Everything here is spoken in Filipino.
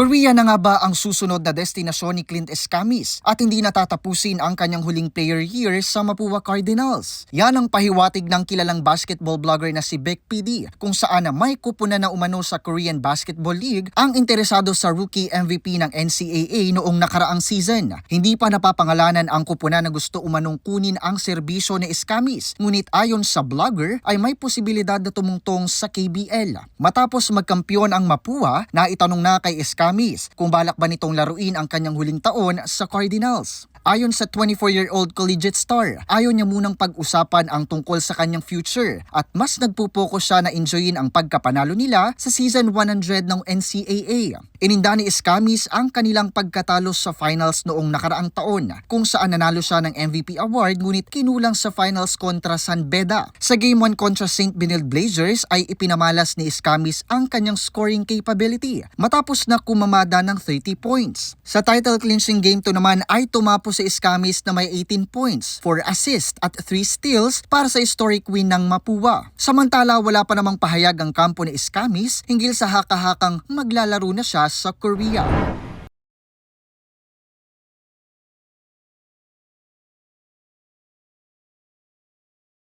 Korea na nga ba ang susunod na destinasyon ni Clint Escamis at hindi natatapusin ang kanyang huling player year sa Mapua Cardinals? Yan ang pahiwatig ng kilalang basketball blogger na si Beck PD kung saan na may kupunan na umano sa Korean Basketball League ang interesado sa rookie MVP ng NCAA noong nakaraang season. Hindi pa napapangalanan ang kupunan na gusto umanong kunin ang serbisyo ni Escamis ngunit ayon sa blogger ay may posibilidad na tumungtong sa KBL. Matapos magkampiyon ang Mapua, naitanong na kay Escamis kung balak ba nitong laruin ang kanyang huling taon sa Cardinals. Ayon sa 24-year-old collegiate star, ayaw niya munang pag-usapan ang tungkol sa kanyang future at mas nagpupokus siya na enjoyin ang pagkapanalo nila sa season 100 ng NCAA. Ininda ni Escamis ang kanilang pagkatalo sa finals noong nakaraang taon kung saan nanalo siya ng MVP award ngunit kinulang sa finals kontra San Beda. Sa Game 1 kontra St. Benilde Blazers ay ipinamalas ni Escamis ang kanyang scoring capability matapos na kumamada ng 30 points. Sa title clinching game to naman ay tumapo si Escamis na may 18 points, 4 assists at 3 steals para sa historic win ng Mapua. Samantala wala pa namang pahayag ang kampo ni Escamis hinggil sa haka-hakang maglalaro na siya sa Korea.